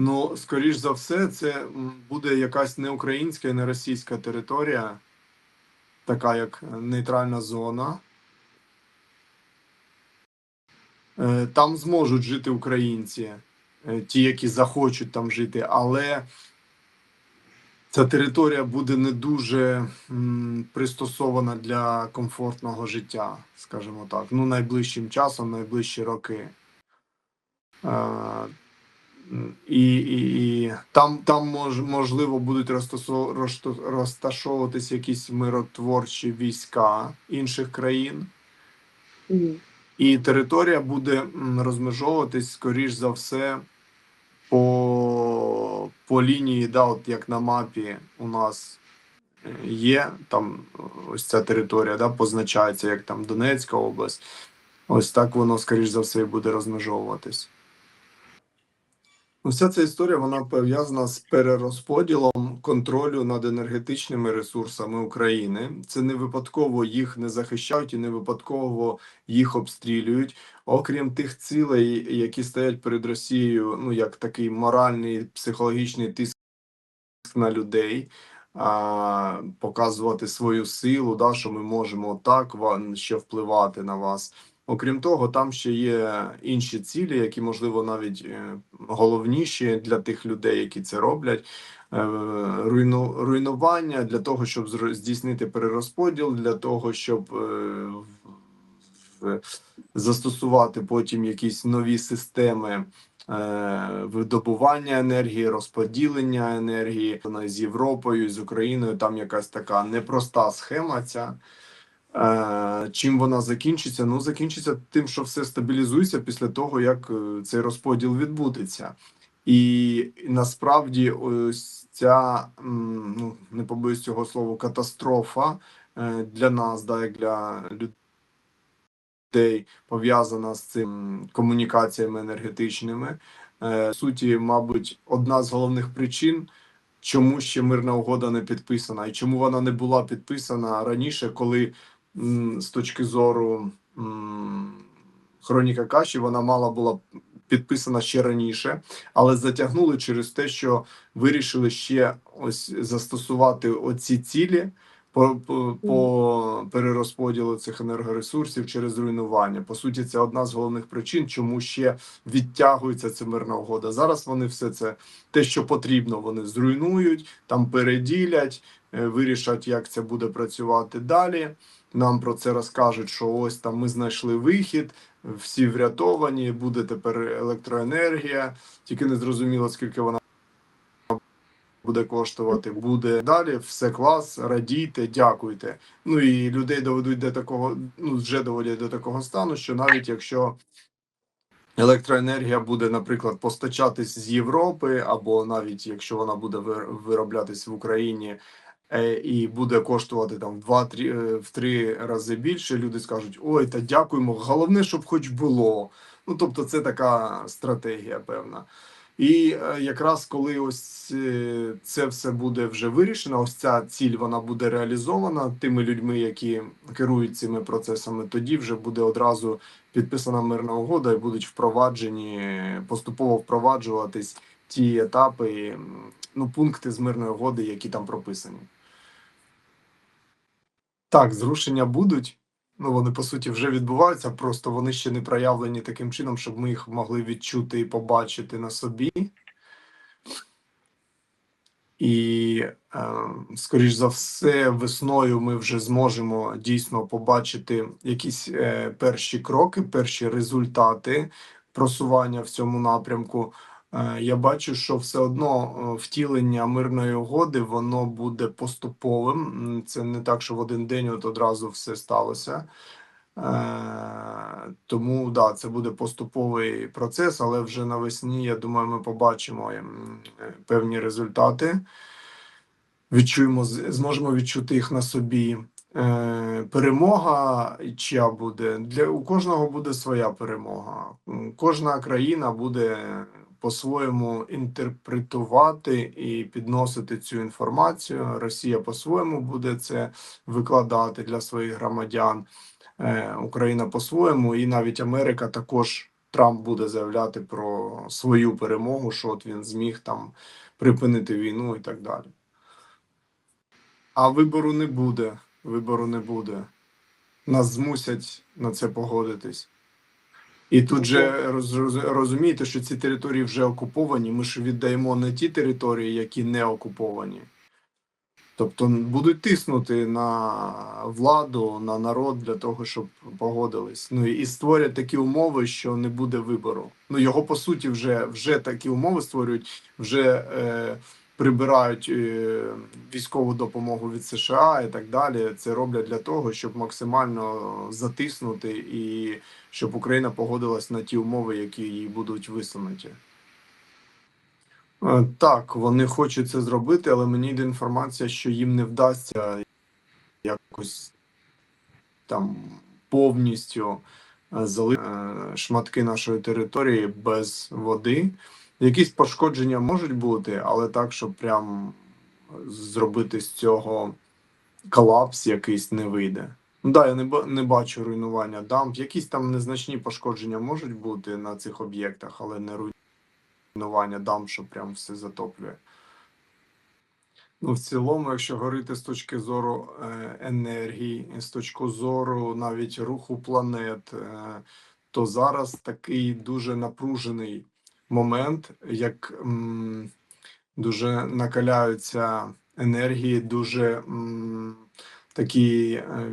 Ну, скоріш за все, це буде якась не українська і не російська територія, така як нейтральна зона. Е, Там зможуть жити українці, е, ті, які захочуть там жити, але ця територія буде не дуже пристосована для комфортного життя, скажімо так. Ну, найближчим часом, найближчі роки. І, і, і там, там мож, можливо будуть розташовуватись якісь миротворчі війська інших країн. Мгм. І територія буде розмежовуватись, скоріш за все, по, по лінії, да, от як на мапі у нас е, є, там ось ця територія, да, позначається як там Донецька область. Ось так воно, скоріш за все, і буде розмежовуватись. Вся ця історія вона пов'язана з перерозподілом контролю над енергетичними ресурсами України. Це не випадково їх не захищають і не випадково їх обстрілюють. Окрім тих цілей, які стоять перед Росією, ну як такий моральний психологічний тиск на людей. А, показувати свою силу, да, що ми можемо так ва- ще впливати на вас. Окрім того, там ще є інші цілі, які можливо навіть е, головніші для тих людей, які це роблять. Е, руйну, руйнування для того, щоб здійснити перерозподіл, для того, щоб е, застосувати потім якісь нові системи видобування енергії, розподілення енергії з Європою, з Україною. Там якась така непроста схема. Ця чим вона закінчиться? Ну закінчиться тим, що все стабілізується після того, як е, цей розподіл відбудеться. І насправді ось ця ну не побоюсь цього слова катастрофа е, для нас, да, як для людей, пов'язана з цим комунікаціями енергетичними. Е, в суті, мабуть, одна з головних причин, чому ще мирна угода не підписана, і чому вона не була підписана раніше, коли з точки зору хроніка Каші вона мала була підписана ще раніше, але затягнули через те, що вирішили ще ось застосувати оці цілі по, по, по перерозподілу цих енергоресурсів через руйнування. По суті, це одна з головних причин, чому ще відтягується ця мирна угода. Зараз вони все це те, що потрібно, вони зруйнують, там переділять, е, вирішать, як це буде працювати далі. Нам про це розкажуть, що ось там ми знайшли вихід, всі врятовані, буде тепер електроенергія, тільки не зрозуміло, скільки вона буде коштувати. Буде далі, все клас, радійте, дякуйте. Ну і людей доведуть до такого, ну вже доводять до такого стану, що навіть якщо електроенергія буде, наприклад, постачатись з Європи, або навіть якщо вона буде вироблятись в Україні. е, І буде коштувати там в два-три е, в три рази більше. Люди скажуть: ой, та дякуємо. Головне, щоб хоч було. Ну тобто, це така стратегія певна. І е, якраз коли ось е, це все буде вже вирішено, ось ця ціль вона буде реалізована тими людьми, які керують цими процесами, тоді вже буде одразу підписана мирна угода і будуть впроваджені поступово впроваджуватись ті етапи, ну пункти з мирної угоди, які там прописані. Так, зрушення будуть. Ну, вони по суті вже відбуваються, просто вони ще не проявлені таким чином, щоб ми їх могли відчути і побачити на собі. І, е, скоріш за все, весною ми вже зможемо дійсно побачити якісь е, перші кроки, перші результати просування в цьому напрямку. Е, я бачу, що все одно е, втілення мирної угоди воно буде поступовим. Це не так, що в один день от одразу все сталося. Е, тому да, це буде поступовий процес, але вже навесні, я думаю, ми побачимо певні результати. Відчуємо, зможемо відчути їх на собі. Перемога чия буде для у кожного буде своя перемога. Кожна країна буде по-своєму інтерпретувати і підносити цю інформацію. Росія по-своєму буде це викладати для своїх громадян. Е, Україна по-своєму, і навіть Америка також Трамп буде заявляти про свою перемогу, що от він зміг там припинити війну і так далі. А вибору не буде. Вибору не буде. Нас змусять на це погодитись. І тут же роз, роз- розумієте, що ці території вже окуповані. Ми ж віддаємо не ті території, які не окуповані. Тобто будуть тиснути на владу, на народ для того, щоб погодились. Ну і створять такі умови, що не буде вибору. Ну його по суті вже, вже такі умови створюють, вже е, прибирають е, військову допомогу від США і так далі. Це роблять для того, щоб максимально затиснути і щоб Україна погодилась на ті умови, які їй будуть висунуті. Е, Так, вони хочуть це зробити, але мені йде інформація, що їм не вдасться якось там повністю е, залити шматки нашої території без води. Якісь пошкодження можуть бути, але так, щоб прям зробити з цього колапс якийсь не вийде. Ну да, я не, не бачу руйнування дамб. Якісь там незначні пошкодження можуть бути на цих об'єктах, але не руйнування дамб, що прям все затоплює. Ну, в цілому, якщо говорити з точки зору е, енергії, з точки зору навіть руху планет, е, то зараз такий дуже напружений момент, як м, дуже накаляються енергії, дуже м, такі е,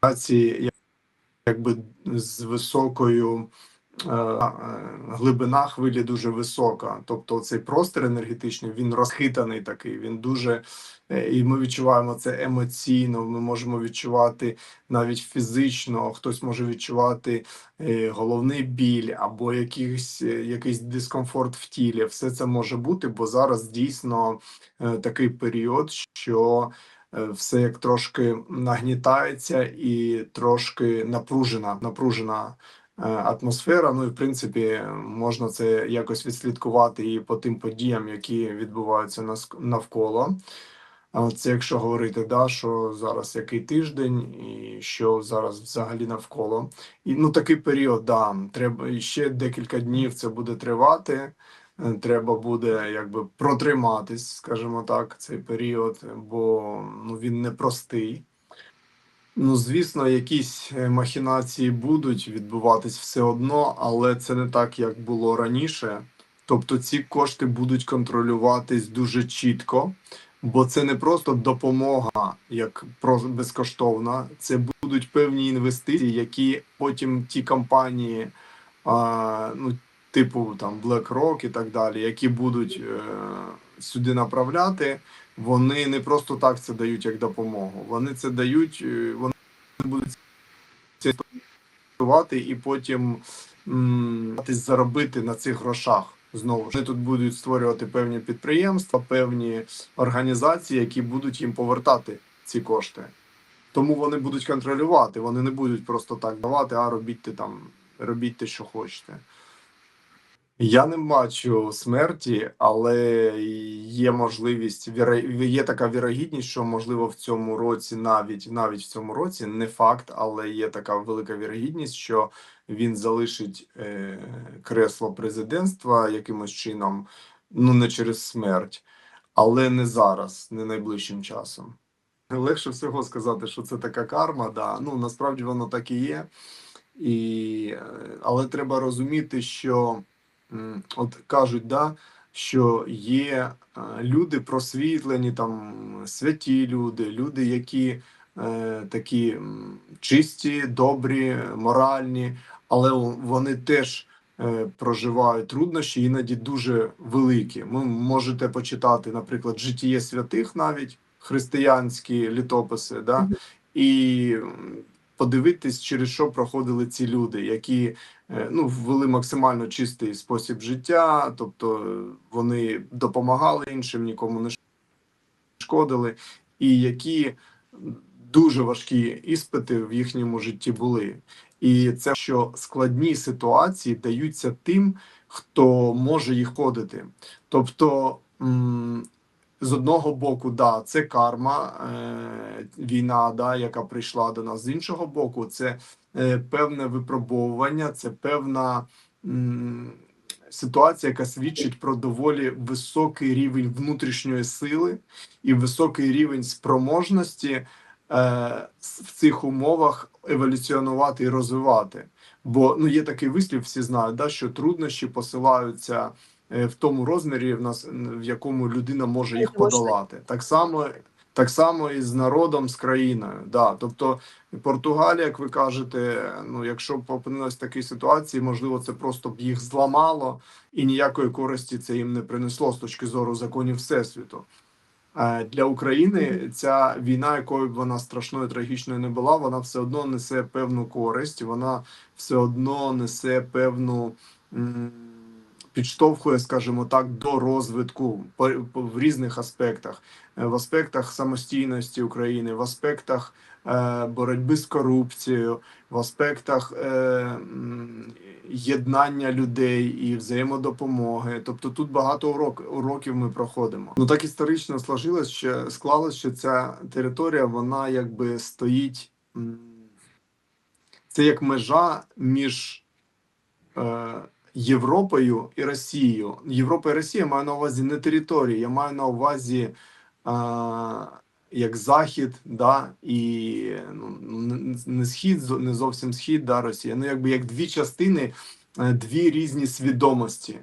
вібрації, якби з високою глибина хвилі дуже висока. Тобто цей простір енергетичний він розхитаний такий. Він дуже е, і ми відчуваємо це емоційно. Ми можемо відчувати навіть фізично. Хтось може відчувати е, головний біль або якийсь, е, якийсь дискомфорт в тілі. Все це може бути, бо зараз дійсно е, такий період, що е, все як трошки нагнітається і трошки напружена, напружена е, атмосфера. Ну і в принципі можна це якось відслідкувати і по тим подіям, які відбуваються навколо. Це якщо говорити, да, що зараз який тиждень, і що зараз взагалі навколо. І ну такий період, да, треба ще декілька днів це буде тривати. Е, Треба буде якби протриматись, скажімо так, цей період, бо ну він непростий. Ну, звісно, якісь е, махінації будуть відбуватись все одно, але це не так, як було раніше. Тобто ці кошти будуть контролюватись дуже чітко, бо це не просто допомога, як безкоштовна, це будуть певні інвестиції, які потім ті компанії, а, ну, типу там BlackRock і так далі, які будуть е, сюди направляти, вони не просто так це дають як допомогу. Вони це дають, е, вони будуть це і потім м, заробити на цих грошах. Знову ж вони тут будуть створювати певні підприємства, певні організації, які будуть їм повертати ці кошти. Тому вони будуть контролювати. Вони не будуть просто так давати, а робіть там, робіть те, що хочете. Я не бачу смерті, але є можливість, є така вірогідність, що можливо в цьому році, навіть навіть в цьому році, не факт, але є така велика вірогідність, що він залишить е, кресло президентства якимось чином, ну не через смерть, але не зараз, не найближчим часом. Легше всього сказати, що це така карма, да. Ну насправді воно так і є. І, е, але треба розуміти, що от кажуть, да, що є е, люди просвітлені, там святі люди, люди, які е, такі чисті, добрі, моральні, але вони теж е, проживають труднощі, іноді дуже великі. Ви можете почитати, наприклад, житіє святих, навіть християнські літописи, да, і подивитись, через що проходили ці люди, які е, ну, ввели максимально чистий спосіб життя, тобто е, вони допомагали іншим, нікому не шкодили, і які дуже важкі іспити в їхньому житті були. І це що складні ситуації даються тим, хто може їх ходити. Тобто з одного боку, да, це карма, е, війна, да, яка прийшла до нас. З іншого боку, це е, певне випробовування, це певна м, ситуація, яка свідчить про доволі високий рівень внутрішньої сили і високий рівень спроможності е, в цих умовах еволюціонувати і розвивати. Бо ну є такий вислів, всі знають, да, що труднощі посилаються в тому розмірі, в нас в якому людина може їх подолати. Так само, так само і з народом, з країною. Да. Тобто Португалія, як ви кажете, ну якщо б опинилась в такій ситуації, можливо, це просто б їх зламало і ніякої користі це їм не принесло з точки зору законів всесвіту. Е, Для України ця війна, якою б вона страшною трагічною не була, вона все одно несе певну користь, вона все одно несе певну підштовхує, скажімо так, до розвитку в різних аспектах, Е, в аспектах самостійності України, в аспектах е, боротьби з корупцією, в аспектах е, єднання людей і взаємодопомоги. Тобто тут багато урок, уроків ми проходимо. Ну так історично сложилось, що склалось, що ця територія вона якби стоїть. Це як межа між Європою і Росією. Європа і Росія маю на увазі не території, я маю на увазі е, як захід, да, і ну, не- схід, не зовсім схід, да, Росія. Ну, якби як дві частини, е, дві різні свідомості.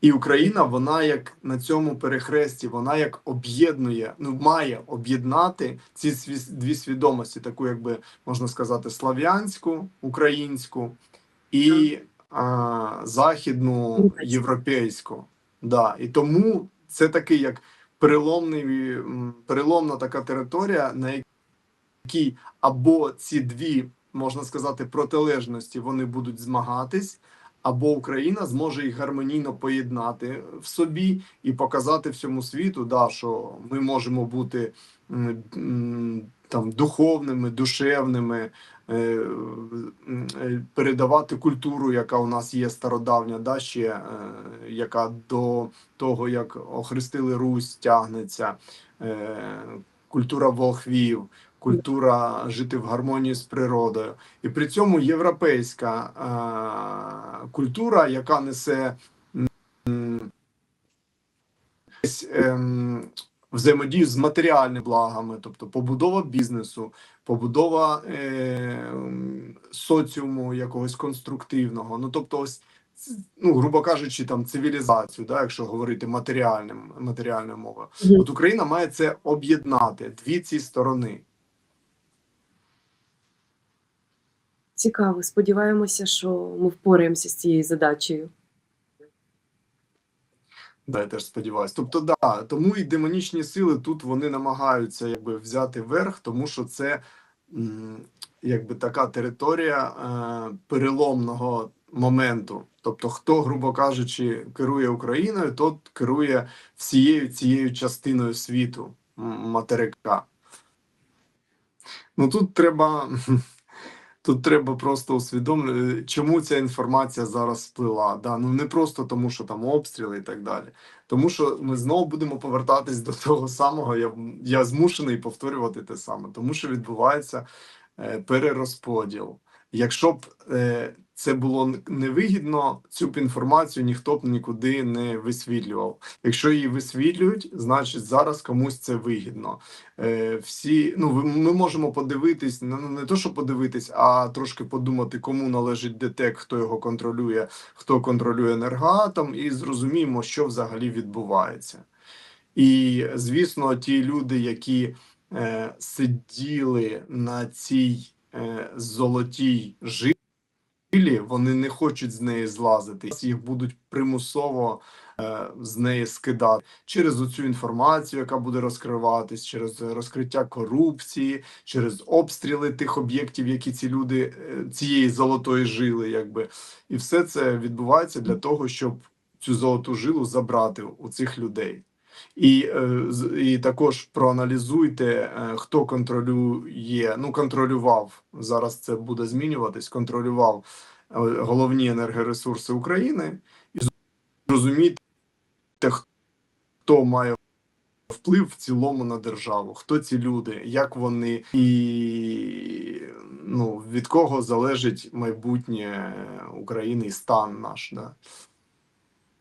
І Україна, вона як на цьому перехресті, вона як об'єднує, ну має об'єднати ці дві свідомості, таку, якби можна сказати, слав'янську, українську і а, західну європейську. Да. І тому це такий як переломний, переломна така територія, на якій або ці дві, можна сказати, протилежності вони будуть змагатись, або Україна зможе їх гармонійно поєднати в собі і показати всьому світу, да, що ми можемо бути там духовними, душевними, е, е, передавати культуру, яка у нас є стародавня, да, ще е, яка до того, як охрестили Русь, тягнеться, е, культура волхвів, культура жити в гармонії з природою. І при цьому європейська е, культура, яка несе ем, взаємодію з матеріальними благами, тобто побудова бізнесу, побудова е, соціуму якогось конструктивного. Ну тобто, ось ну, грубо кажучи, там цивілізацію, да, якщо говорити матеріальним матеріальною мовою. От Україна має це об'єднати дві ці сторони. Цікаво. Сподіваємося, що ми впораємося з цією задачею. Да, я теж сподіваюся. Тобто, да, тому і демонічні сили тут вони намагаються якби взяти верх, тому що це якби така територія е, переломного моменту. Тобто, хто, грубо кажучи, керує Україною, тот керує всією цією частиною світу материка. Ну тут треба. Тут треба просто усвідомлювати, чому ця інформація зараз сплила. Да? Ну не просто тому, що там обстріли і так далі. Тому що ми знову будемо повертатись до того самого. Я, я змушений повторювати те саме, тому що відбувається е, перерозподіл. Якщо б е, це було невигідно, цю б інформацію ніхто б нікуди не висвітлював. Якщо її висвітлюють, значить зараз комусь це вигідно. Е, всі, ну ми можемо подивитись, ну не то, що подивитись, а трошки подумати, кому належить ДТЕК, хто його контролює, хто контролює енергоатом, і зрозуміємо, що взагалі відбувається. І звісно, ті люди, які е, сиділи на цій е, золотій жилі, вони не хочуть з неї злазити. Їх будуть примусово е, з неї скидати через оцю інформацію, яка буде розкриватись, через розкриття корупції, через обстріли тих об'єктів, які ці люди е, цієї золотої жили, якби і все це відбувається для того, щоб цю золоту жилу забрати у цих людей. І, е, і також проаналізуйте, е, хто контролює, ну контролював зараз. Це буде змінюватись. Контролював е, головні енергоресурси України, і зрозумійте, хто має вплив в цілому на державу. Хто ці люди, як вони, і ну від кого залежить майбутнє України і стан наш. Да?